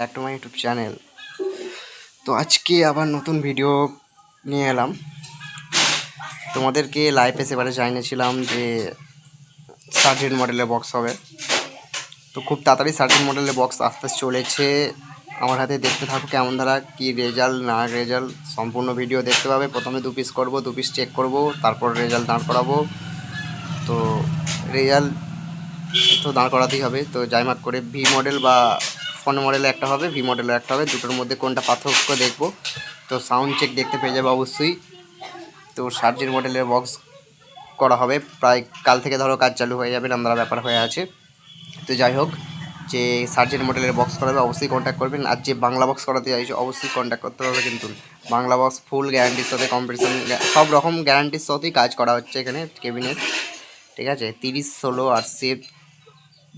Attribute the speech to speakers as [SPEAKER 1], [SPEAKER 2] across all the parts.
[SPEAKER 1] Back my YouTube channel তো আজকে আবার নতুন ভিডিও নিয়ে এলাম। তোমাদেরকে লাইভ এসেবারে জানিয়েছিলাম যে সার্জেন্ট মডেলের বক্স হবে। তো খুব তাড়াতাড়ি সার্জেন্ট মডেলের বক্স আসতে চলেছে। আমার হাতে দেখতে থাকো কেমন ধারা কী রেজাল্ট না রেজাল্ট সম্পূর্ণ ভিডিও দেখতে পাবে। প্রথমে দু পিস করব, দু পিস চেক করব, তারপর রেজাল্ট দাঁড় করাবো। তো রেজাল্ট তো দাঁড় করাতেই হবে। তো যাই করে ভি মডেল বা ফোন মডেলে একটা হবে ভি মডেলে একটা হবে। দুটোর মধ্যে কোনটা পার্থক্য দেখব? তো সাউন্ড চেক দেখতে পেয়ে যাবে অবশ্যই। তো সার্জের মডেলের বক্স করা হবে। প্রায় কাল থেকে ধরো কাজ চালু হয়ে যাবে নামদারা ব্যাপার হয়ে আছে। তো যাই হোক, যে সার্জেন মডেলের বক্স করাবে অবশ্যই কন্ট্যাক্ট করবেন। আর যে বাংলা বক্স করাতে চাইছে, অবশ্যই কন্ট্যাক্ট করতে হবে কিন্তু। বাংলা বক্স ফুল গ্যারান্টির সাথে কম্পিটিশন সব রকম গ্যারান্টির সাথেই কাজ করা হচ্ছে এখানে কেবিনের ঠিক আছে? তিরিশ, ষোলো, আর সেফ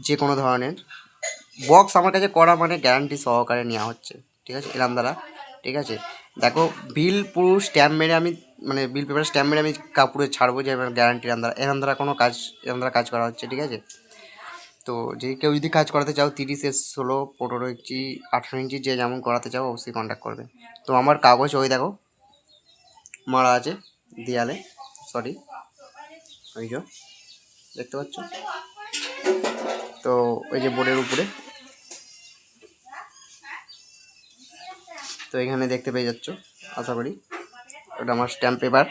[SPEAKER 1] যে কোনো ধরনের। বক্স আমার কাছে করা মানে গ্যারান্টি সহকারে নেওয়া হচ্ছে। ঠিক আছে এরম দ্বারা ঠিক আছে, দেখো বিল পুরো স্ট্যাম্প মেরে আমি মানে বিল পেপার স্ট্যাম্প মেরে আমি কাপড়ে ছাড়বো যে গ্যারান্টি এরম দ্বারা এরম দ্বারা কোনো কাজ এরম দ্বারা কাজ করা হচ্ছে, ঠিক আছে? তো যে কেউ যদি কাজ করাতে চাও, তিরিশে ষোলো, পনেরো ইঞ্চি, আঠেরো ইঞ্চি যে যেমন করাতে চাও, অবশ্যই কন্ট্যাক্ট করবে। তো আমার কাগজ ওই দেখো, মারা আছে দেয়ালে সরি ওই দেখতে পাচ্ছ? তো ওই যে বোর্ডের উপরে তো এখানে দেখতে পেয়ে যাচ্ছ আশা করি। ওটা আমার স্ট্যাম্প পেপার